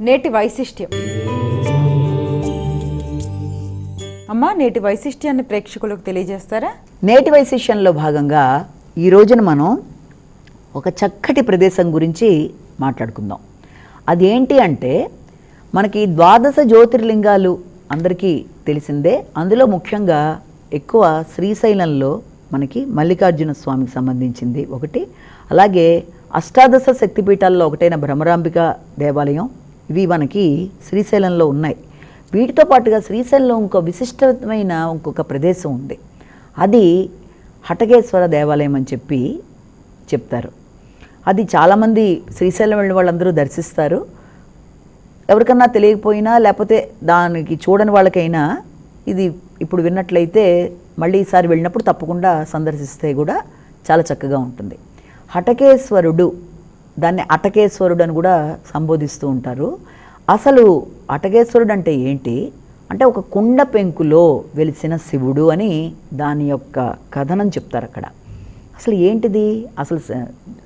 నేటి వైశిష్ట్యం. అమ్మా నేటి వైశిష్ట్యాన్ని ప్రేక్షకులకు తెలియజేస్తారా? నేటి వైశిష్యంలో భాగంగా ఈ రోజున మనం ఒక చక్కటి ప్రదేశం గురించి మాట్లాడుకుందాం. అదేంటి అంటే మనకి ద్వాదశ జ్యోతిర్లింగాలు అందరికీ తెలిసిందే. అందులో ముఖ్యంగా ఎక్కువ శ్రీశైలంలో మనకి మల్లికార్జున స్వామికి సంబంధించింది ఒకటి. అలాగే అష్టాదశ శక్తిపీఠాల్లో ఒకటైన భ్రమరాంబిక దేవాలయం ఇవి మనకి శ్రీశైలంలో ఉన్నాయి. వీటితో పాటుగా శ్రీశైలంలో ఇంకో విశిష్టమైన ఇంకొక ప్రదేశం ఉంది. అది హటకేశ్వర దేవాలయం అని చెప్పి చెప్తారు. అది చాలామంది శ్రీశైలం వెళ్ళిన వాళ్ళందరూ దర్శిస్తారు. ఎవరికన్నా తెలియకపోయినా లేకపోతే దానికి చూడని వాళ్ళకైనా ఇది ఇప్పుడు విన్నట్లయితే మళ్ళీ ఈసారి వెళ్ళినప్పుడు తప్పకుండా సందర్శిస్తే కూడా చాలా చక్కగా ఉంటుంది. హటకేశ్వరుడు దాన్ని అటకేశ్వరుడు అని కూడా సంబోధిస్తూ ఉంటారు. అసలు అటకేశ్వరుడు అంటే ఏంటి? అంటే ఒక కుండ పెంకులో వెలిసిన శివుడు అని దాని యొక్క కథనం చెప్తారు అక్కడ. అసలు ఏంటిది? అసలు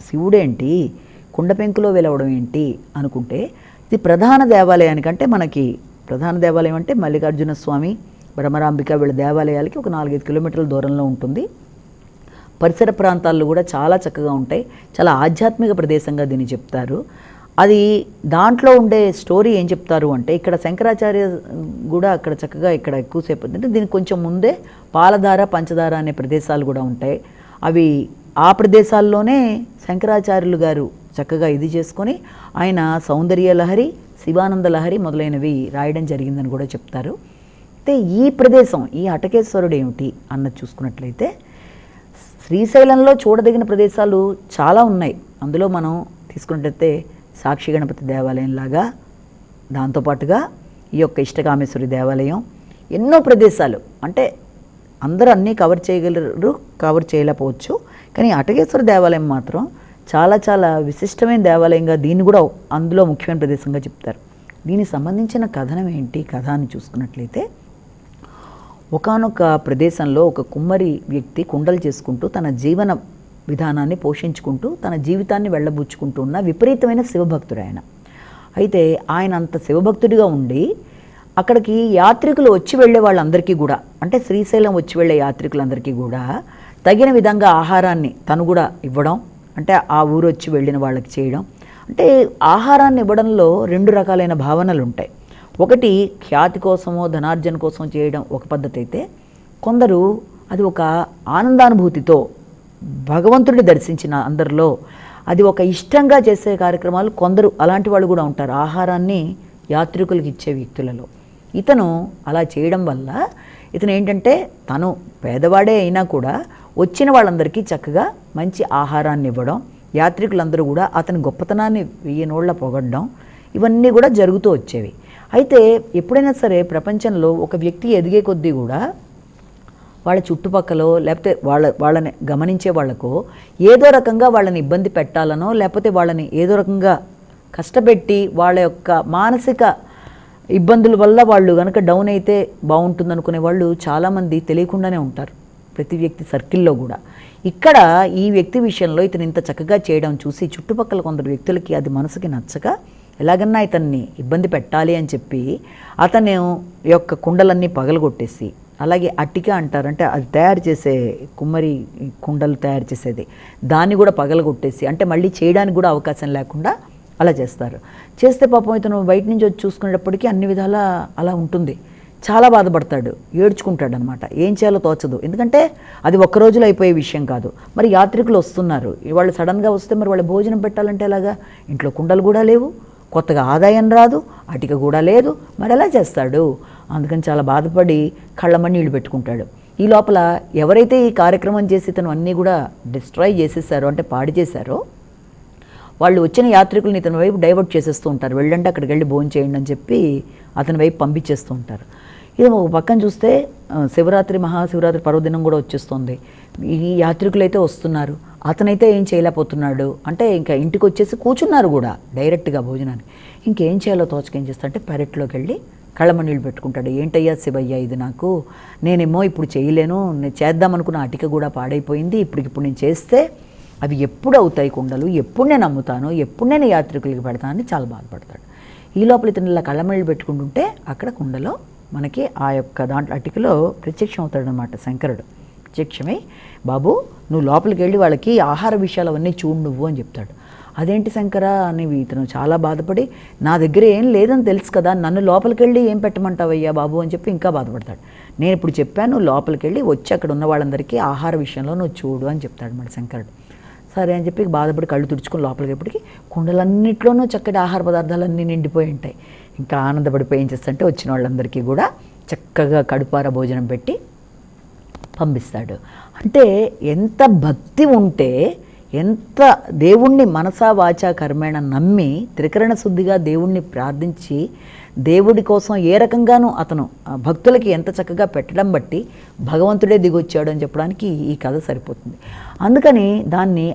శివుడేంటి? కుండ పెంకులో వెలవడం ఏంటి అనుకుంటే ఇది ప్రధాన దేవాలయానికంటే మనకి ప్రధాన దేవాలయం అంటే మల్లికార్జున స్వామి భ్రమరాంబిక వీళ్ళ దేవాలయాలకి ఒక నాలుగైదు కిలోమీటర్ల దూరంలో ఉంటుంది. పరిసర ప్రాంతాల్లో కూడా చాలా చక్కగా ఉంటాయి. చాలా ఆధ్యాత్మిక ప్రదేశంగా దీన్ని చెప్తారు. అది దాంట్లో ఉండే స్టోరీ ఏం చెప్తారు అంటే ఇక్కడ శంకరాచార్య కూడా అక్కడ చక్కగా ఇక్కడ ఎక్కువసేపు అంటే దీనికి కొంచెం ముందే పాలధార పంచదార అనే ప్రదేశాలు కూడా ఉంటాయి. అవి ఆ ప్రదేశాల్లోనే శంకరాచార్యులు గారు చక్కగా ఇది చేసుకొని ఆయన సౌందర్య లహరి శివానంద లహరి మొదలైనవి రాయడం జరిగిందని కూడా చెప్తారు. అయితే ఈ ప్రదేశం ఈ అటకేశ్వరుడు ఏమిటి అన్నది చూసుకున్నట్లయితే శ్రీశైలంలో చూడదగిన ప్రదేశాలు చాలా ఉన్నాయి. అందులో మనం తీసుకున్నట్లయితే సాక్షి గణపతి దేవాలయం లాగా దాంతోపాటుగా ఈ యొక్క ఇష్టకామేశ్వరి దేవాలయం ఎన్నో ప్రదేశాలు. అంటే అందరూ అన్నీ కవర్ చేయగలరు కవర్ చేయలేకపోవచ్చు. కానీ అటగేశ్వర దేవాలయం మాత్రం చాలా చాలా విశిష్టమైన దేవాలయంగా దీన్ని కూడా అందులో ముఖ్యమైన ప్రదేశంగా చెప్తారు. దీనికి సంబంధించిన కథనం ఏంటి కథ అని చూసుకున్నట్లయితే ఒకానొక ప్రదేశంలో ఒక కుమ్మరి వ్యక్తి కుండలు చేసుకుంటూ తన జీవన విధానాన్ని పోషించుకుంటూ తన జీవితాన్ని వెళ్ళబుచ్చుకుంటూ ఉన్న విపరీతమైన శివభక్తుడు ఆయన అయితే ఆయన అంత శివభక్తుడిగా ఉండి అక్కడికి యాత్రికులు వచ్చి వెళ్ళే వాళ్ళందరికీ కూడా అంటే శ్రీశైలం వచ్చి వెళ్ళే యాత్రికులందరికీ కూడా తగిన విధంగా ఆహారాన్ని తను కూడా ఇవ్వడం అంటే ఆ ఊరు వచ్చి వెళ్ళిన వాళ్ళకి చేయడం అంటే ఆహారాన్ని ఇవ్వడంలో రెండు రకాలైన భావనలు ఉంటాయి ఒకటి ఖ్యాతి కోసమో ధనార్జన కోసం చేయడం ఒక పద్ధతి అయితే కొందరు అది ఒక ఆనందానుభూతితో భగవంతుడిని దర్శించిన అందరిలో అది ఒక ఇష్టంగా చేసే కార్యక్రమాలు కొందరు అలాంటి వాళ్ళు కూడా ఉంటారు. ఆహారాన్ని యాత్రికులకు ఇచ్చే వ్యక్తులలో. ఇతను అలా చేయడం వల్ల ఇతను ఏంటంటే తను పేదవాడే అయినా కూడా వచ్చిన వాళ్ళందరికీ చక్కగా మంచి ఆహారాన్ని ఇవ్వడం యాత్రికులందరూ కూడా అతని గొప్పతనాన్ని వెయ్యి నోళ్ళ పొగడడం ఇవన్నీ కూడా జరుగుతూ వచ్చేవి. అయితే ఎప్పుడైనా సరే ప్రపంచంలో ఒక వ్యక్తి ఎదిగే కొద్దీ కూడా వాళ్ళ చుట్టుపక్కల లేకపోతే వాళ్ళ వాళ్ళని గమనించే వాళ్ళకు ఏదో రకంగా వాళ్ళని ఇబ్బంది పెట్టాలనో లేకపోతే వాళ్ళని ఏదో రకంగా కష్టపెట్టి వాళ్ళ యొక్క మానసిక ఇబ్బందుల వల్ల వాళ్ళు కనుక డౌన్ అయితే బాగుంటుంది అనుకునే వాళ్ళు చాలామంది తెలియకుండానే ఉంటారు ప్రతి వ్యక్తి సర్కిల్లో కూడా. ఇక్కడ ఈ వ్యక్తి విషయంలో ఇతను ఇంత చక్కగా చేయడం చూసి చుట్టుపక్కల కొందరు వ్యక్తులకి అది మనసుకి నచ్చక ఎలాగన్నా ఇతన్ని ఇబ్బంది పెట్టాలి అని చెప్పి అతను యొక్క కుండలన్నీ పగలగొట్టేసి అలాగే అట్టిక అంటారు అంటే అది తయారు చేసే కుమ్మరి కుండలు తయారు చేసేది. దాన్ని కూడా పగలగొట్టేసి అంటే మళ్ళీ చేయడానికి కూడా అవకాశం లేకుండా అలా చేస్తారు. చేస్తే పాపం ఇతను బయట నుంచి వచ్చి చూసుకునేటప్పటికీ అన్ని విధాలా అలా ఉంటుంది. చాలా బాధపడతాడు ఏడ్చుకుంటాడు అనమాట ఏం చేయాలో తోచదు. ఎందుకంటే అది ఒక్క రోజులో అయిపోయే విషయం కాదు. మరి యాత్రికులు వస్తున్నారు. వాళ్ళు సడన్గా వస్తే మరి వాళ్ళు భోజనం పెట్టాలంటే ఎలాగా? ఇంట్లో కుండలు కూడా లేవు. కొత్తగా ఆదాయం రాదు అటిక కూడా లేదు మరి ఎలా చేస్తాడు? అందుకని చాలా బాధపడి కళ్ళమని నీళ్ళు పెట్టుకుంటాడు. ఈ లోపల ఎవరైతే ఈ కార్యక్రమం చేసి తను అన్నీ కూడా డిస్ట్రాయ్ చేసేసారో అంటే పాడు చేశారో వాళ్ళు వచ్చిన యాత్రికులను ఇతని వైపు డైవర్ట్ చేసేస్తూ ఉంటారు. వెళ్ళండి అక్కడికి వెళ్ళి భోజనం చేయండి అని చెప్పి అతని వైపు పంపించేస్తూ ఉంటారు. ఇది ఒక పక్కన చూస్తే శివరాత్రి మహాశివరాత్రి పర్వదినం కూడా వచ్చేస్తుంది. ఈ యాత్రికులు అయితే వస్తున్నారు. అతనైతే ఏం చేయలేకపోతున్నాడు. అంటే ఇంకా ఇంటికి వచ్చేసి కూర్చున్నారు కూడా డైరెక్ట్గా భోజనాన్ని ఇంకేం చేయాలో తోచక ఏం చేస్తా అంటే పెరట్లోకి వెళ్ళి కళ్ళమ పెట్టుకుంటాడు. ఏంటయ్యా శివయ్య ఇది నాకు నేనేమో ఇప్పుడు చేయలేను నేను చేద్దామనుకున్న అటిక కూడా పాడైపోయింది ఇప్పటికిప్పుడు నేను చేస్తే అవి ఎప్పుడు అవుతాయి కుండలు ఎప్పుడు నేను అమ్ముతాను ఎప్పుడు నేను యాత్రికులకి పెడతానని చాలా బాధపడతాడు. ఈ లోపల ఇతను ఇలా కళ్ళమణిలు పెట్టుకుంటుంటే అక్కడ కుండలో మనకి ఆ యొక్క దాంట్లో అటికలో ప్రత్యక్షం అవుతాడనమాట శంకరుడు. ప్రత్యక్షమై. బాబు నువ్వు లోపలికి వెళ్ళి వాళ్ళకి ఆహార విషయాలు అవన్నీ చూడు నువ్వు అని చెప్తాడు. అదేంటి శంకర అని ఇతను చాలా బాధపడి నా దగ్గర ఏం లేదని తెలుసు కదా నన్ను లోపలికి వెళ్ళి ఏం పెట్టమంటావయ్యా బాబు అని చెప్పి ఇంకా బాధపడతాడు. నేను ఇప్పుడు చెప్పాను లోపలికి వెళ్ళి వచ్చి అక్కడ ఉన్న వాళ్ళందరికీ ఆహార విషయంలో నువ్వు చూడు అని చెప్తాడు మన శంకరుడు. సరే అని చెప్పి బాధపడి కళ్ళు తుడుచుకుని లోపలికి ఎప్పటికి కుండలన్నింటిలోనూ చక్కటి ఆహార పదార్థాలన్నీ నిండిపోయి ఉంటాయి. ఇంకా ఆనందపడిపోయి ఏం చేస్తుంటే వచ్చిన వాళ్ళందరికీ కూడా చక్కగా కడుపార భోజనం పెట్టి పంపిస్తాడు. అంటే ఎంత భక్తి ఉంటే ఎంత దేవుణ్ణి మనసా వాచా కర్మేణ నమ్మి త్రికరణ శుద్ధిగా దేవుణ్ణి ప్రార్థించి దేవుడి కోసం ఏ రకంగానూ అతను భక్తులకి ఎంత చక్కగా పెట్టడం బట్టి భగవంతుడే దిగొచ్చాడు అని చెప్పడానికి ఈ కథ సరిపోతుంది. అందుకని దాన్ని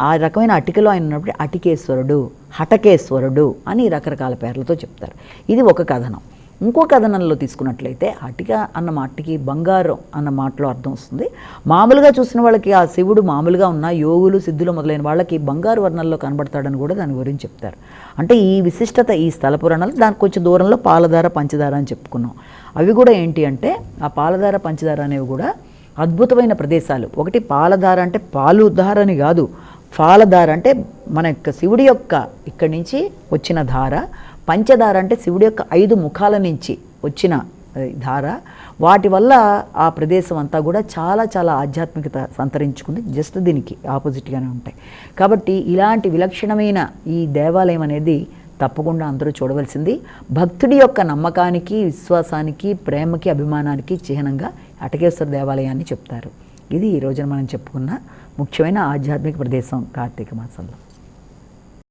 ఆ రకమైన అటికలో ఆయన ఉన్నప్పుడు అటికేశ్వరుడు హటకేశ్వరుడు అని రకరకాల పేర్లతో చెప్తారు. ఇది ఒక కథనం. ఇంకో కథనంలో తీసుకున్నట్లయితే అటిక అన్న మాటకి బంగారం అన్న మాటలో అర్థం వస్తుంది. మామూలుగా చూసిన వాళ్ళకి ఆ శివుడు మామూలుగా ఉన్న యోగులు సిద్ధులు మొదలైన వాళ్ళకి బంగారు వర్ణంలో కనబడతాడని కూడా దాని గురించి చెప్తారు. అంటే ఈ విశిష్టత ఈ స్థల పురాణాలు దానికి కొంచెం దూరంలో పాలధార పంచదార అని చెప్పుకున్నాం. అవి కూడా ఏంటి అంటే ఆ పాలధార పంచదార అనేవి కూడా అద్భుతమైన ప్రదేశాలు. ఒకటి పాలధార అంటే పాలుధార అని కాదు. పాలధార అంటే మన యొక్క శివుడి యొక్క ఇక్కడి నుంచి వచ్చిన ధార పంచదార అంటే శివుడి యొక్క ఐదు ముఖాల నుంచి వచ్చిన ధార. వాటి వల్ల ఆ ప్రదేశం అంతా కూడా చాలా చాలా ఆధ్యాత్మికత సంతరించుకుంది. జస్ట్ దీనికి ఆపోజిట్గానే ఉంటాయి. కాబట్టి ఇలాంటి విలక్షణమైన ఈ దేవాలయం అనేది తప్పకుండా అందరూ చూడవలసింది. భక్తుడి యొక్క నమ్మకానికి విశ్వాసానికి ప్రేమకి అభిమానానికి చిహ్నంగా అటకేశ్వర దేవాలయాన్ని చెప్తారు. ఇది ఈ రోజున మనం చెప్పుకున్న ముఖ్యమైన ఆధ్యాత్మిక ప్రదేశం కార్తీక మాసంలో.